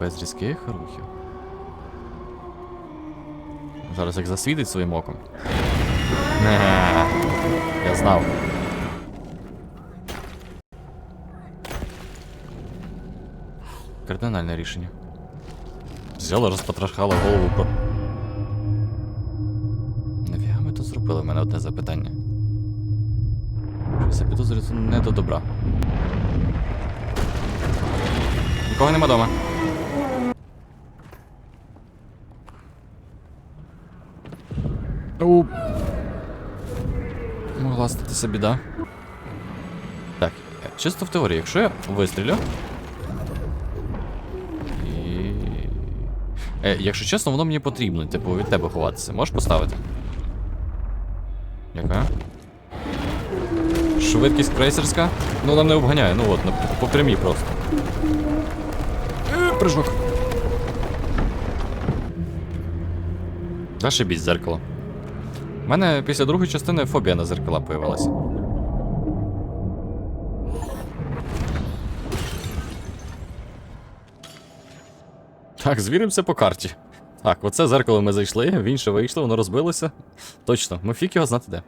Без різких рухів. Зараз як засвітить своїм оком. Не, я знав. Кардинальне рішення. Взяла, розпотрашхала голову про. Нафіга ми тут зробили? У мене одне запитання. Щось я це не до добра. Нікого нема дома. У. Могла статися біда. Так, е, чисто в теорії, якщо я вистрілю. І... Е, якщо чесно, воно мені потрібно, типу, від тебе ховатися. Можеш поставити? Яка? Швидкість крейсерська? Ну нам не обганяє, ну от, по прямій просто. Е, Прыжок. Зашибіть зеркало. У мене після другої частини фобія на зеркала появилася. Так, звіримося по карті. Так, оце зеркало ми зайшли, в інше вийшло, воно розбилося. Точно, ми фік його знати де.